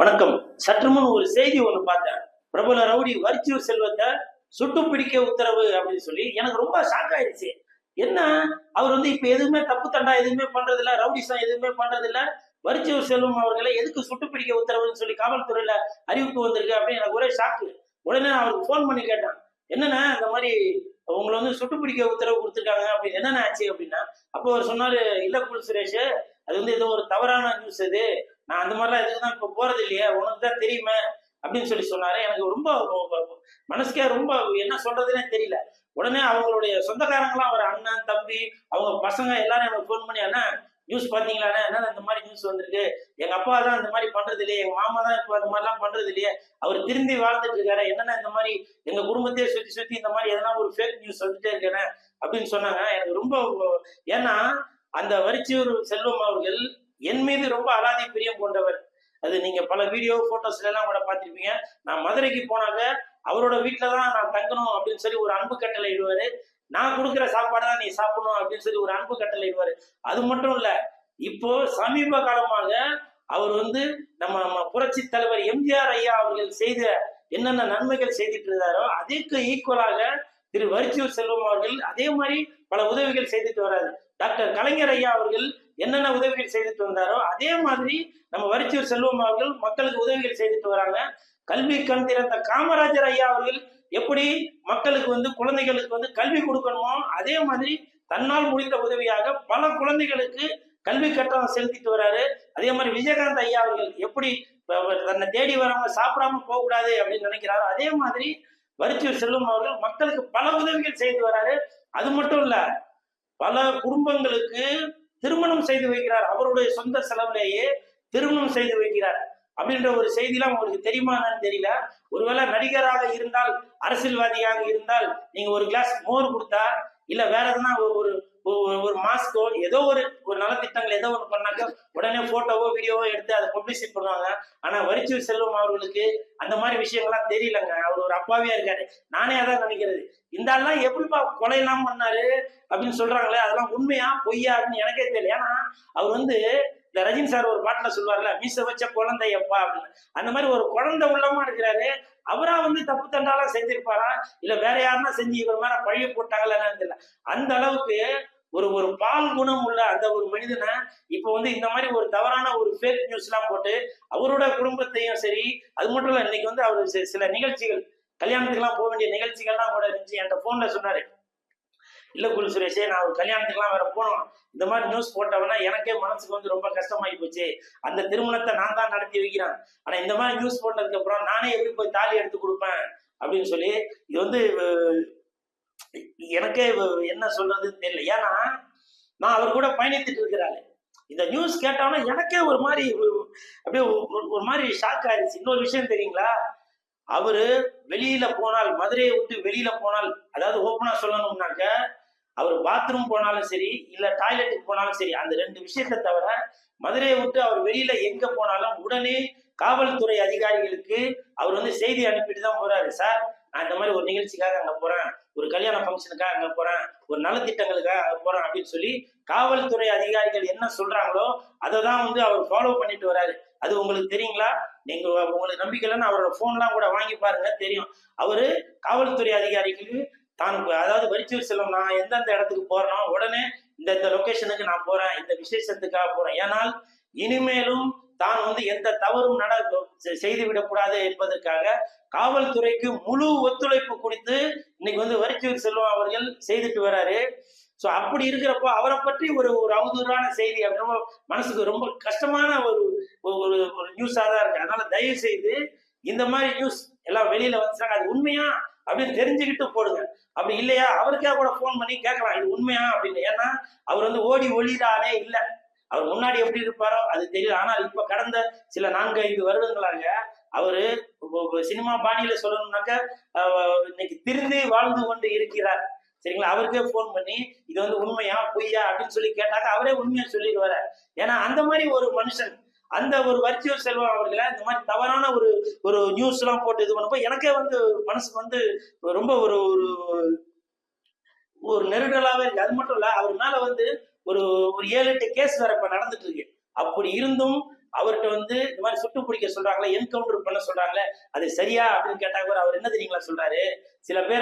வணக்கம். சற்று முன் ஒரு செய்தி ஒன்று பார்த்தேன். பிரபல ரவுடி வரிச்சூர் செல்வத்தை சுட்டு பிடிக்க உத்தரவு அப்படின்னு சொல்லி எனக்கு ரொம்ப ஷாக் ஆயிடுச்சு. என்ன? அவர் வந்து இப்ப எதுவுமே தப்பு தண்டா எதுவுமே பண்றது இல்ல ரவுடிசம் எதுவுமே பண்றது இல்ல வரிச்சூர் செல்வம் அவர்களை எதுக்கு சுட்டு பிடிக்க உத்தரவுன்னு சொல்லி காவல்துறையில அறிவிப்பு வந்திருக்கு அப்படின்னு எனக்கு ஒரே ஷாக்கு உடனே நான் அவருக்கு ஃபோன் பண்ணி கேட்டேன். என்னன்னா இந்த மாதிரி உங்களை வந்து சுட்டு பிடிக்க உத்தரவு கொடுத்துருக்காங்க அப்படின்னு என்னென்ன ஆச்சு அப்படின்னா அப்போ அவர் சொன்னாரு இல்ல குல் சுரேஷ் அது வந்து ஏதோ ஒரு தவறான நியூஸ் இது. நான் அந்த மாதிரிலாம் எதுக்கு தான் இப்போ போறது இல்லையே உனக்கு தான் தெரியுமே அப்படின்னு சொல்லி சொன்னாரு. எனக்கு ரொம்ப மனசுக்கே ரொம்ப என்ன சொல்றதுன்னே தெரியல. உடனே அவங்களுடைய சொந்தக்காரங்களாம் அவர் அண்ணன் தம்பி அவங்க பசங்க எல்லாரும் எனக்கு ஃபோன் பண்ணி அண்ணா நியூஸ் பாத்தீங்களாண்ணே என்ன இந்த மாதிரி நியூஸ் வந்திருக்கு? எங்க அப்பா தான் இந்த மாதிரி பண்றது இல்லையே எங்க மாமா தான் இப்போ அந்த மாதிரிலாம் பண்றது இல்லையே அவர் திரும்பி வாழ்ந்துட்டு இருக்காரு. என்னென்ன இந்த மாதிரி எங்க குடும்பத்தையே சுத்தி சுத்தி இந்த மாதிரி எதனா ஒரு ஃபேக் நியூஸ் வந்துட்டே இருக்கேனே அப்படின்னு சொன்னாங்க. எனக்கு ரொம்ப ஏன்னா அந்த வரிச்சியூர் செல்வம் அவர்கள் என் மீது ரொம்ப அலாதி பிரியம் கொண்டவர். அது நீங்க பல வீடியோ போட்டோஸ்ல எல்லாம் கூட பார்த்திருப்பீங்க. நான் மதுரைக்கு போனாக்க அவரோட வீட்டுலதான் நான் தங்கணும் அப்படின்னு சொல்லி ஒரு அன்பு கட்டளை இடுவாரு. நான் கொடுக்குற சாப்பாடு தான் நீ சாப்பிடணும் அப்படின்னு சொல்லி ஒரு அன்பு கட்டளை இடுவாரு. அது மட்டும் இல்ல இப்போ சமீப காலமாக அவர் வந்து நம்ம நம்ம புரட்சி தலைவர் எம்ஜிஆர் ஐயா அவர்கள் செய்த என்னென்ன நன்மைகள் செய்துட்டு இருந்தாரோ அதுக்கு ஈக்குவலாக திரு வரிச்சூர் செல்வம் அவர்கள் அதே மாதிரி பல உதவிகள் செய்துட்டு வராரு. டாக்டர் கலைஞர் ஐயா அவர்கள் என்னென்ன உதவிகள் செய்துட்டு வந்தாரோ அதே மாதிரி நம்ம வரிச்சூர் செல்வம் அவர்கள் மக்களுக்கு உதவிகள் செய்துட்டு வராங்க. கல்வி கண் திறந்த காமராஜர் ஐயா அவர்கள் எப்படி மக்களுக்கு வந்து குழந்தைகளுக்கு வந்து கல்வி கொடுக்கணுமோ அதே மாதிரி தன்னால் முடிந்த உதவியாக பல குழந்தைகளுக்கு கல்வி கட்டணம் செலுத்திட்டு வராரு. அதே மாதிரி விஜயகாந்த் ஐயா அவர்கள் எப்படி தன்னை தேடி வரவங்க சாப்பிடாம போகக்கூடாது அப்படின்னு நினைக்கிறாரோ அதே மாதிரி வரிச்சூர் செல்வம் அவர்கள் மக்களுக்கு பல உதவிகள் செய்து வராரு. அது மட்டும் இல்லை பல குடும்பங்களுக்கு திருமணம் செய்து வைக்கிறார். அவருடைய சொந்த செலவிலேயே திருமணம் செய்து வைக்கிறார். அப்படின்ற ஒரு செய்திலாம் உங்களுக்கு தெரியுமா தெரியல. ஒருவேளை நடிகராக இருந்தால் அரசியல்வாதியாக இருந்தால் நீங்க ஒரு கிளாஸ் மோர் கொடுத்தா இல்ல வேற எதுனா ஒரு ஒரு மாஸ்கோ ஏதோ ஒரு ஒரு நலத்திட்டங்கள் ஏதோ ஒன்று பண்ணாக்க உடனே போட்டோவோ வீடியோவோ எடுத்து அதை பப்ளிசிட் பண்ணுவாங்க. ஆனா வரிச்சு செல்வம் அவர்களுக்கு அந்த மாதிரி விஷயங்கள்லாம் தெரியலங்க. அவர் ஒரு அப்பாவியா இருக்காரு. நானே அதான் நினைக்கிறது. இந்த ஆள்லாம் எப்படிப்பா கொலையெல்லாம் பண்ணாரு அப்படின்னு சொல்றாங்களே அதெல்லாம் உண்மையா பொய்யா அப்படின்னு எனக்கே தெரியல. ஏன்னா அவர் வந்து இந்த ரஜினி சார் ஒரு பாட்டுல சொல்லுவார்ல மீச வச்ச குழந்தையப்பா அப்படின்னு. அந்த மாதிரி ஒரு குழந்தை உள்ளமா இருக்கிறாரு. அவரா வந்து தப்பு தண்டாலாம் செஞ்சிருப்பாரா? இல்ல வேற யாருன்னா செஞ்சு இவர் மாதிரி பழிய போட்டாங்களா தெரியல. அந்த அளவுக்கு ஒரு ஒரு பால் குணம் உள்ள அந்த ஒரு மனிதனை இப்போ வந்து இந்த மாதிரி ஒரு தவறான ஒரு ஃபேக் நியூஸ் எல்லாம் போட்டு அவரோட குடும்பத்தையும் சரி அது மட்டும் இல்ல இன்னைக்கு வந்து அவர் சில நிகழ்ச்சிகள் கல்யாணத்துக்குலாம் போக வேண்டிய நிகழ்ச்சிகள்லாம் கூட இருந்துச்சு. என்கிட்ட போன்ல சொன்னாரு. இல்ல குரு சுரேஷே நான் ஒரு கல்யாணத்துக்குலாம் வேற போனோம். இந்த மாதிரி நியூஸ் போட்டவனா எனக்கே மனசுக்கு வந்து ரொம்ப கஷ்டமாயி போச்சு. அந்த திருமணத்தை நான் தான் நடத்தி வைக்கிறேன். ஆனா இந்த மாதிரி நியூஸ் போட்டதுக்கு அப்புறம் நானே எப்படி போய் தாலி எடுத்து கொடுப்பேன் அப்படின்னு சொல்லி இது வந்து எனக்கே என்ன சொல்றதுன்னு தெரியல. ஏன்னா நான் அவர் கூட பயணித்துட்டு இருக்கிறாள் இந்த நியூஸ் கேட்டோன்னா எனக்கே ஒரு மாதிரி அப்படியே ஒரு மாதிரி ஷாக் ஆயிடுச்சு இன்னொரு விஷயம் தெரியுங்களா? அவரு வெளியில போனால் மதுரையை விட்டு வெளியில போனால் அதாவது ஓப்பனா சொல்லணும்னாக்க அவர் பாத்ரூம் போனாலும் சரி இல்ல டாய்லெட்டுக்கு போனாலும் சரி அந்த ரெண்டு விஷயத்தை தவிர மதுரையை விட்டு அவர் வெளியில எங்க போனாலும் உடனே காவல்துறை அதிகாரிகளுக்கு அவர் வந்து செய்தி அனுப்பிட்டு தான் போறாரு. சார் நான் இந்த மாதிரி ஒரு நிகழ்ச்சிக்காக அங்க போறேன். ஒரு கல்யாண ஃபங்க்ஷனுக்காக அங்க போறேன். ஒரு நலத்திட்டங்களுக்காக அங்க போறேன் அப்படின்னு சொல்லி காவல்துறை அதிகாரிகள் என்ன சொல்றாங்களோ அதை தான் வந்து அவர் ஃபாலோ பண்ணிட்டு வராரு. அது உங்களுக்கு தெரியுங்களா? நீங்க உங்களுக்கு நம்பிக்கை இல்லைன்னு அவரோட போன்லாம் கூட வாங்கி பாருங்க தெரியும். அவரு காவல்துறை அதிகாரிகளுக்கு தான் அதாவது வரிச்சூர் செல்லும் நான் எந்தெந்த இடத்துக்கு போறேனோ உடனே இந்த இந்த லொகேஷனுக்கு நான் போறேன் இந்த விசேஷத்துக்காக போறேன். ஏனால் இனிமேலும் தான் வந்து எந்த தவறும் நட செய்து விடக்கூடாது என்பதற்காக காவல்துறைக்கு முழு ஒத்துழைப்பு கொடுத்து இன்னைக்கு வந்து வரிச்சூர் செல்வம் அவர்கள் செய்துட்டு வராரு. ஸோ அப்படி இருக்கிறப்போ அவரை பற்றி ஒரு ஒரு அவதூறான செய்தி ரொம்ப மனசுக்கு ரொம்ப கஷ்டமான ஒரு ஒரு ஒரு நியூஸாக தான் இருக்கு. அதனால தயவு செய்து இந்த மாதிரி நியூஸ் எல்லாம் வெளியில வந்துச்சாங்க அது உண்மையா? அப்படின்னு தெரிஞ்சுக்கிட்டு போடுங்க. அப்படி இல்லையா? அவருக்கே கூட ஃபோன் பண்ணி கேட்கலாம் இது உண்மையா அப்படின்னு. ஏன்னா அவர் வந்து ஓடி ஒளிதானே இல்லை. அவர் முன்னாடி எப்படி இருப்பாரோ அது தெரியல. ஆனால் இப்ப கடந்த சில நான்கு ஐந்து வருடங்களாக அவரு சினிமா பாணியில சொல்லணும்னாக்க இன்னைக்கு திருந்து வாழ்ந்து கொண்டு இருக்கிறார். சரிங்களா? அவருக்கே போன் பண்ணி இது வந்து உண்மையா பொய்யா அப்படின்னு சொல்லி கேட்டாக்க அவரே உண்மையா சொல்லிடுவாரு. ஏன்னா அந்த மாதிரி ஒரு மனுஷன் அந்த ஒரு வரிச்சியூர் செல்வம் அவர்களை இந்த மாதிரி தவறான ஒரு ஒரு நியூஸ் எல்லாம் போட்டு இது பண்ணப்போ எனக்கே வந்து மனசுக்கு வந்து ரொம்ப ஒரு ஒரு ஒரு நெருடலாவே இருக்கு. அது மட்டும் இல்ல அவர் மேல வந்து ஒரு ஒரு ஏழு எட்டு கேஸ் வேற இப்ப நடந்துட்டு இருக்கு. அப்படி இருந்தும் அவர்கிட்ட வந்து இந்த மாதிரி சுட்டு பிடிக்க சொல்றாங்களே என்கவுண்டர் பண்ண சொல்றாங்களே அது சரியா அப்படின்னு கேட்டாங்க அவர் என்ன தெரியுங்களா சொல்றாரு? சில பேர்